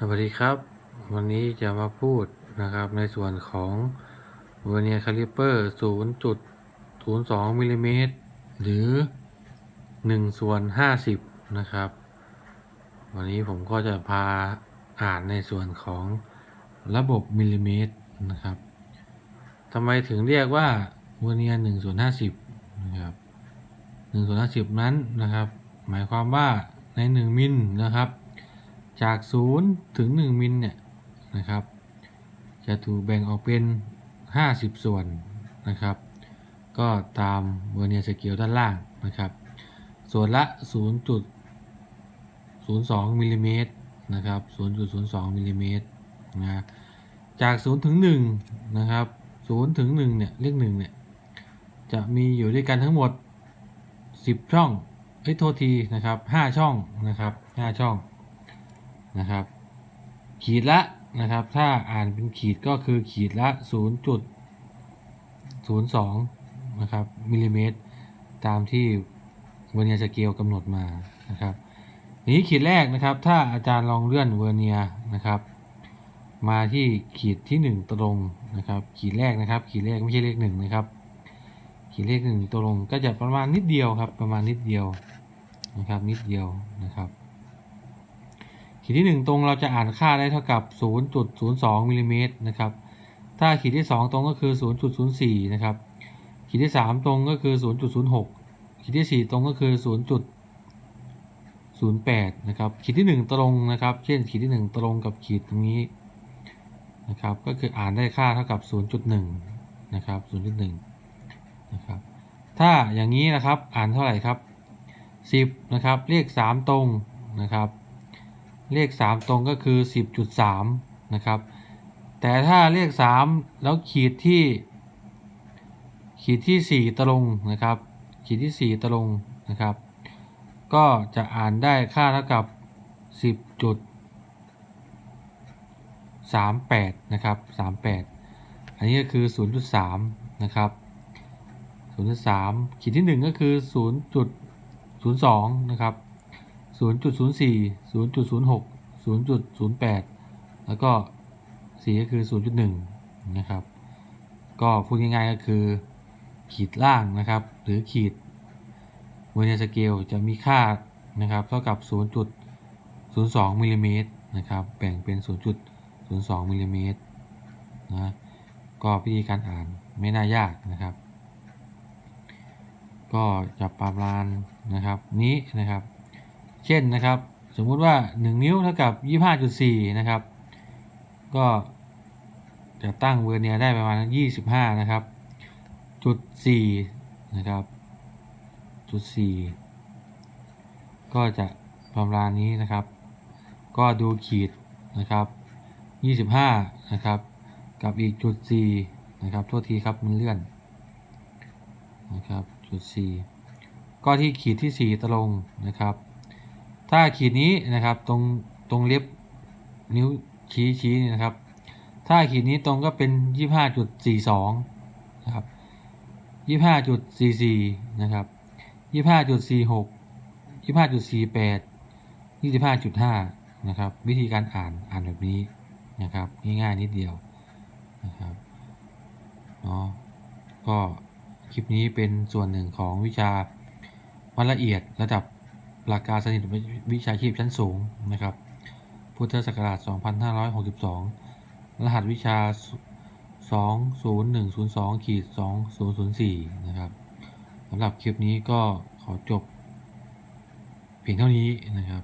สวัสดีครับ วันนี้จะมาพูดนะครับในส่วนของเวเนียคาลิเปอร์ 0.02มิลลิเมตรหรือ 1 ส่วน 50 นะครับ วันนี้ผมก็จะพาอ่านในส่วนของระบบมิลลิเมตรนะครับทำไมถึงเรียกว่าเวเนีย1ส่วน50 นะครับ1ส่วน50 นั้นนะครับ หมายความว่าใน 1 มิลนะครับ จาก 0 ถึง 1 มิลเนี่ยนะครับ จะถูกแบ่งออกเป็น 50 ส่วนนะครับ ก็ตามเวอร์เนียสเกลด้านล่างนะครับ ส่วนละ 0.02มิลลิเมตรนะครับ 0.02มิลลิเมตรนะจาก 0 ถึง 1 นะครับ 0 ถึง 1 เนี่ย เลข1เนี่ย จะมีอยู่ด้วยกันทั้งหมด 10 ช่องเอ้ยโทษทีนะครับ 5 ช่องนะครับ 5 ช่อง นะครับ ขีดละนะครับ ถ้าอ่านเป็นขีดก็คือขีดละ 0.02 นะครับมิลลิเมตร ตามที่เวอร์เนียสเกลกำหนดมานะครับนี้ขีดแรกนะครับ ถ้าอาจารย์ลองเลื่อนเวอร์เนียนะครับ มาที่ขีดที่ 1 ตรงนะครับ ขีดแรกนะครับ ขีดแรกไม่ใช่เลขหนึ่งนะครับ ขีดเลขหนึ่งตรงก็จะประมาณนิดเดียวครับ ประมาณนิดเดียวนะครับ นิดเดียวนะครับ ขีดที่ 1 ตรงเราจะอ่านค่าได้เท่ากับ 0.02มิลลิเมตรนะครับ ถ้าขีดที่ 2 ตรงก็คือ 0.04 นะครับ ขีดที่ 3 ตรงก็คือ 0.06 ขีดที่ 4 ตรงก็คือ 0.08 นะครับ ขีดที่ 1 ตรงนะครับ เช่นขีดที่ 1 ตรงกับขีดตรงนี้นะครับ ก็คืออ่านได้ค่าเท่ากับ 0.1 นะครับ 0.1 นะครับ ถ้าอย่างนี้นะครับ อ่านเท่าไหร่ครับ 10 นะครับ เลข 3 ตรงนะครับ เลข 3 ตรงก็คือ 10.3 นะครับ แต่ถ้าเลข 3 แล้วขีดที่ ขีดที่ 4 ตรงนะครับ ขีดที่ 4 ตรงนะครับ ก็จะอ่านได้ค่าเท่ากับ 10.38 นะครับ 38 อันนี้ก็คือ 0.3 นะครับ 0.3 ขีดที่ 1 ก็คือ 0.02 นะครับ 0.04 0.06 0.08 แล้วก็ 4 ก็คือ 0.1 นะครับ ก็พูดง่ายๆก็คือ ขีดล่างนะครับ หรือขีดเวเนสเกลจะมีค่านะครับ เท่ากับ 0.02มิลลิเมตรนะครับ แบ่งเป็น 0.02มิลลิเมตรนะก็วิธีการอ่านไม่น่ายากนะครับ ก็จะประมาณนะครับนี้นะครับ เช่นนะครับ สมมุติว่า 1 นิ้วเท่ากับ 25.4 นะครับ ก็จะตั้งเวอร์เนียได้ประมาณ 25 นะครับ จุด 4 นะครับ จุด 4 ก็จะประมาณนี้นะครับ ก็ดูขีดนะครับ 25 นะครับ กับอีกจุด 4 นะครับ โทษทีครับมันเลื่อนนะครับ จุด 4 ก็ที่ขีดที่ 4 ตรงนะครับ ถ้าขีดนี้นะครับตรงตรงเล็บนิ้วชี้ชี้นี่นะครับ ถ้าขีดนี้ตรงก็เป็นยี่ห้าจุดสี่สองนะครับยี่ห้าจุดสี่สี่นะครับยี่ห้าจุดสี่หกยี่ห้าจุดสี่แปดยี่สิบห้าจุดห้านะครับ วิธีการอ่านอ่านแบบนี้นะครับ ง่ายๆนิดเดียวนะครับเนาะก็คลิปนี้เป็นส่วนหนึ่งของวิชาวัดละเอียดระดับ หลักการสนิทวิชาชีพชั้นสูงนะครับ พุทธศักราช 2562 รหัสวิชา 20102ขีด2004 นะครับสำหรับคลิปนี้ก็ขอจบเพียงเท่านี้นะครับ